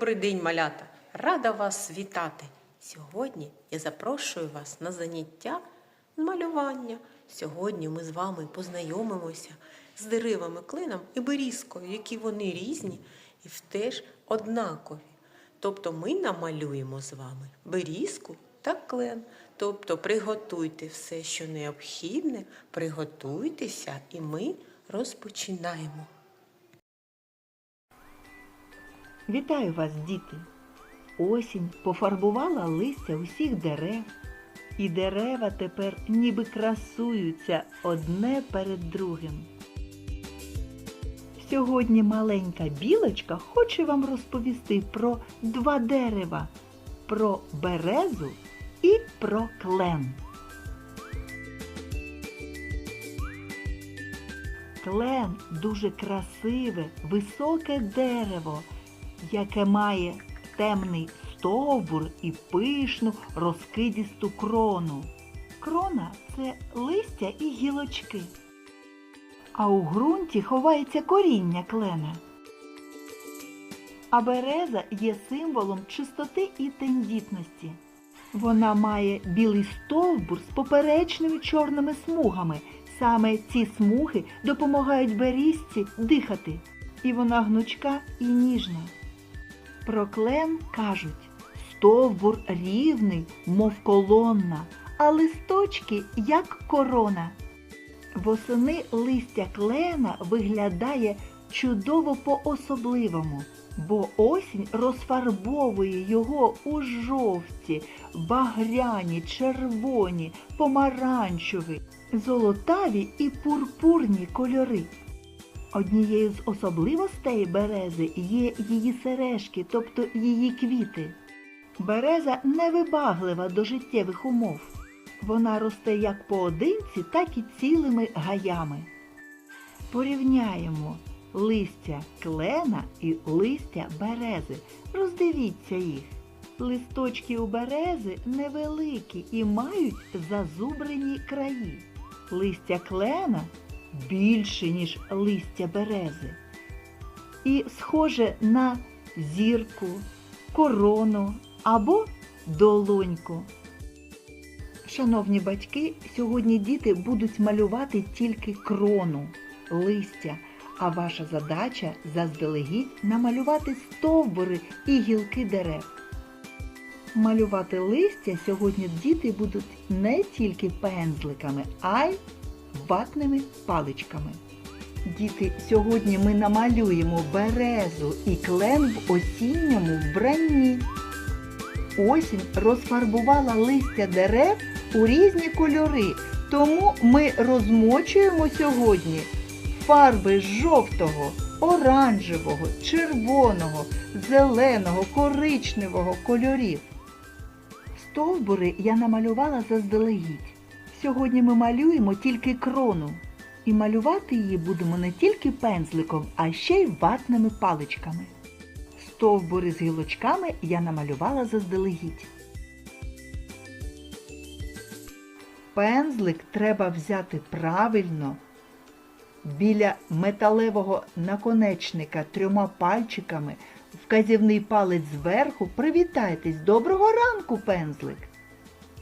Добрий день, малята! Рада вас вітати! Сьогодні я запрошую вас на заняття з малювання. Сьогодні ми з вами познайомимося з деревами клином і берізкою, які вони різні і теж однакові. Тобто ми намалюємо з вами берізку та клен. Тобто приготуйте все, що необхідне, приготуйтеся, і ми розпочинаємо. Вітаю вас, діти! Осінь пофарбувала листя усіх дерев, і дерева тепер ніби красуються одне перед другим. Сьогодні маленька білочка хоче вам розповісти про два дерева, про березу і про клен. Клен дуже красиве, високе дерево, яке має темний стовбур і пишну розкидісту крону. Крона це листя і гілочки. А у ґрунті ховається коріння клена. А береза є символом чистоти і тендітності. Вона має білий стовбур з поперечними чорними смугами. Саме ці смуги допомагають берізці дихати. І вона гнучка і ніжна. Про клен кажуть, стовбур рівний, мов колонна, а листочки як корона. Восени листя клена виглядає чудово по-особливому, бо осінь розфарбовує його у жовті, багряні, червоні, помаранчеві, золотаві і пурпурні кольори. Однією з особливостей берези є її сережки, тобто її квіти. Береза невибаглива до життєвих умов. Вона росте як поодинці, так і цілими гаями. Порівняємо листя клена і листя берези. Роздивіться їх. Листочки у берези невеликі і мають зазубрені краї. Листя клена більше, ніж листя берези. І схоже на зірку, корону або долоньку. Шановні батьки, сьогодні діти будуть малювати тільки крону, листя, а ваша задача заздалегідь намалювати стовбури і гілки дерев. Малювати листя сьогодні діти будуть не тільки пензликами, а й ватними паличками. Діти, сьогодні ми намалюємо березу і клен в осінньому вбранні. Осінь розфарбувала листя дерев у різні кольори, тому ми розмочуємо сьогодні фарби жовтого, оранжевого, червоного, зеленого, коричневого кольорів. Стовбури я намалювала заздалегідь. Сьогодні ми малюємо тільки крону. І малювати її будемо не тільки пензликом, а ще й ватними паличками. Стовбури з гілочками я намалювала заздалегідь. Пензлик треба взяти правильно біля металевого наконечника трьома пальчиками, вказівний палець зверху. Привітайтесь! Доброго ранку, пензлик!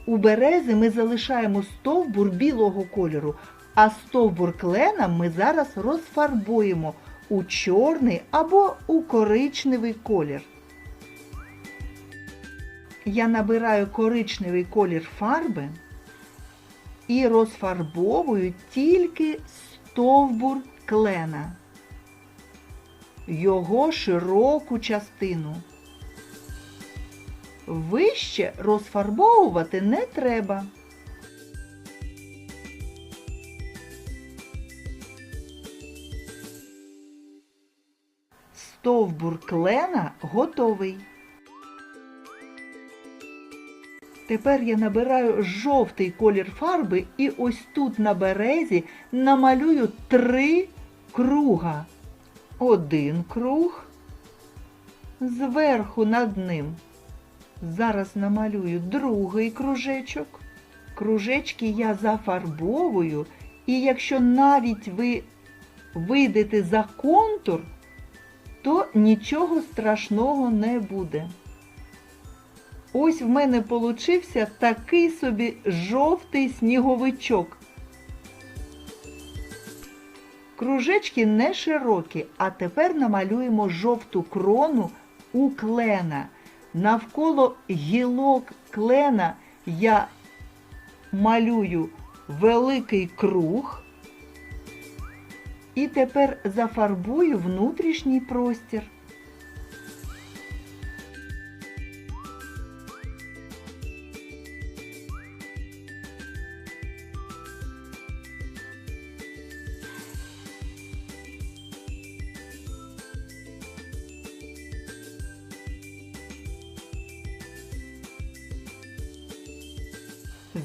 У берези ми залишаємо стовбур білого кольору, а стовбур клена ми зараз розфарбуємо у чорний або у коричневий колір. Я набираю коричневий колір фарби і розфарбовую тільки стовбур клена, його широку частину. Вище розфарбовувати не треба. Стовбур клена готовий. Тепер я набираю жовтий колір фарби і ось тут на березі намалюю три круга. Один круг, зверху над ним. Зараз намалюю другий кружечок. Кружечки я зафарбовую, і якщо навіть ви вийдете за контур, то нічого страшного не буде. Ось в мене получився такий собі жовтий сніговичок. Кружечки не широкі, а тепер намалюємо жовту крону у клена. Навколо гілок клена я малюю великий круг. І тепер зафарбую внутрішній простір.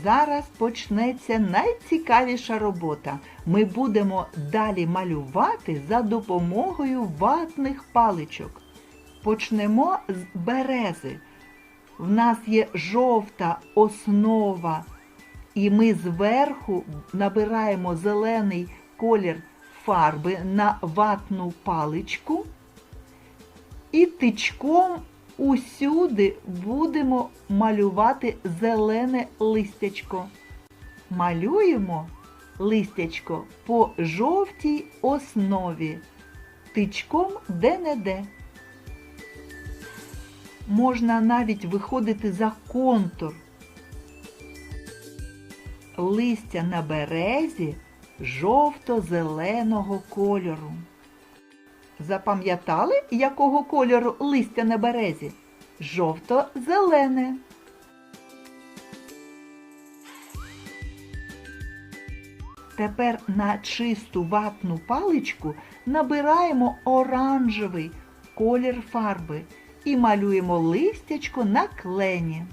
Зараз почнеться найцікавіша робота. Ми будемо далі малювати за допомогою ватних паличок. Почнемо з берези. В нас є жовта основа, і ми зверху набираємо зелений колір фарби на ватну паличку і тичком усюди будемо малювати зелене листячко. Малюємо листячко по жовтій основі, тичком де-не-де. Можна навіть виходити за контур. Листя на березі жовто-зеленого кольору. Запам'ятали, якого кольору листя на березі? Жовто-зелене. Тепер на чисту ватну паличку набираємо оранжевий колір фарби і малюємо листячко на клені.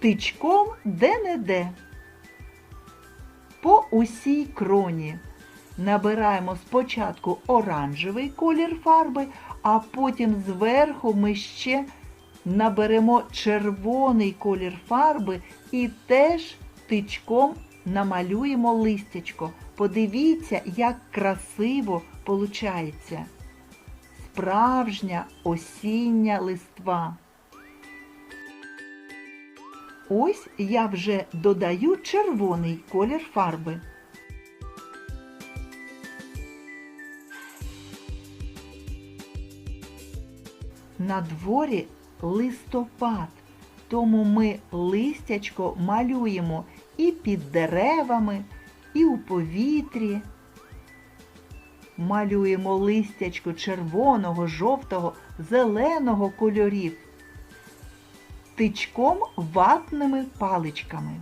Тичком де-не-де. По усій кроні набираємо спочатку оранжевий колір фарби, а потім зверху ми ще наберемо червоний колір фарби і теж тичком намалюємо листячко. Подивіться, як красиво получається. Справжня осіння листва. Ось я вже додаю червоний колір фарби. На дворі листопад, тому ми листячко малюємо і під деревами, і у повітрі. Малюємо листячко червоного, жовтого, зеленого кольорів тичком ватними паличками.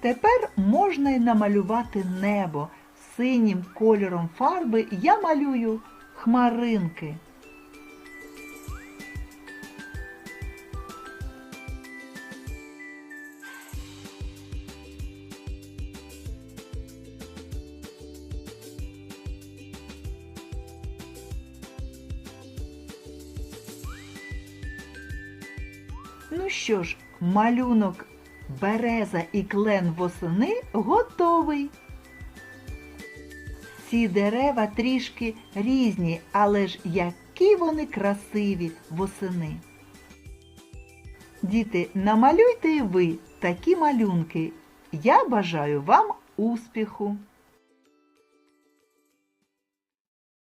Тепер можна й намалювати небо. Синім кольором фарби я малюю хмаринки. Ну що ж, малюнок береза і клен восени готовий. Ці дерева трішки різні, але ж які вони красиві восени. Діти, намалюйте і ви такі малюнки. Я бажаю вам успіху!